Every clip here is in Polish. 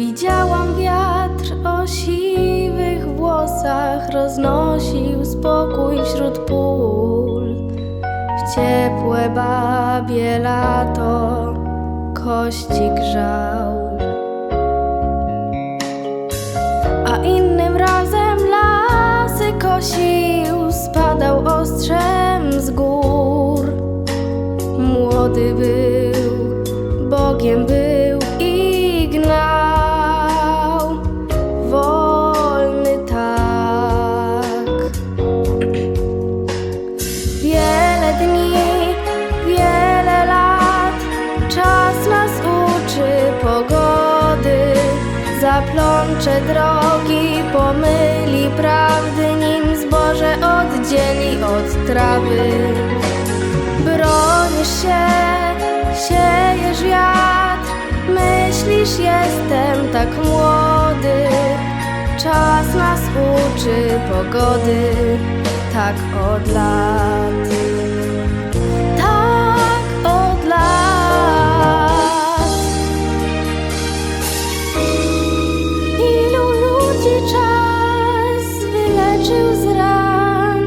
Widziałam wiatr o siwych włosach Roznosił spokój wśród pól. W ciepłe babie lato kości grzał. A innym razem lasy kosi Zaplącze drogi, pomyli prawdy, nim zboże oddzieli od trawy. Bronisz się, siejesz wiatr, myślisz jestem tak młody. Czas nas uczy pogody, tak od lat. Wyleczył z ran,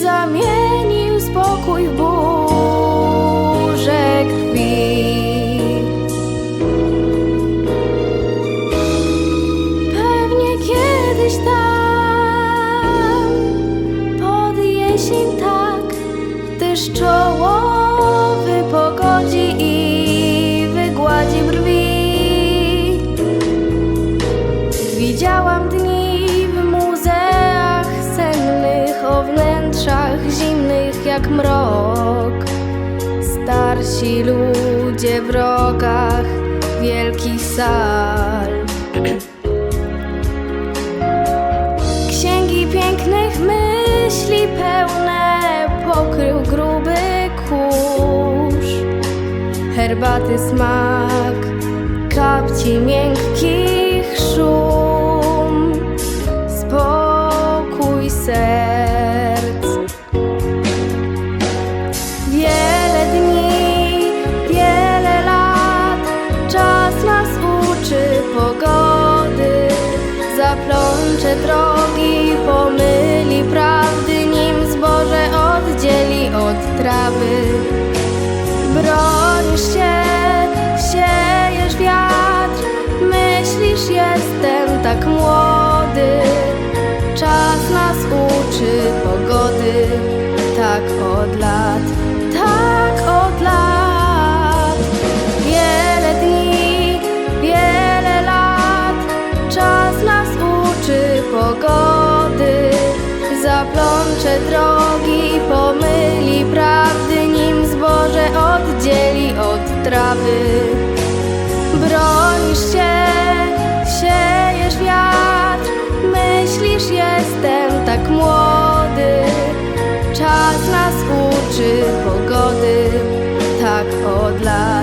zamienił spokój w burzę krwi. Pewnie kiedyś tam pod jesień tak Tyż czołowy pogodzi i wygładzi brwi Widziałam dni wnętrzach zimnych jak mrok Starsi ludzie w rogach wielkich sal Księgi pięknych myśli pełne pokrył gruby kurz. Herbaty smak, kapci miękkich Zaplącze drogi, pomyli prawdy, nim zboże oddzieli od trawy. Bronisz się, siejesz wiatr, myślisz jestem tak młody. Czas nas uczy pogody, tak od lat, drogi pomyli prawdy, nim zboże oddzieli od trawy. Bronisz się, siejesz wiatr, myślisz jestem tak młody. Czas nas uczy pogody, tak od lat.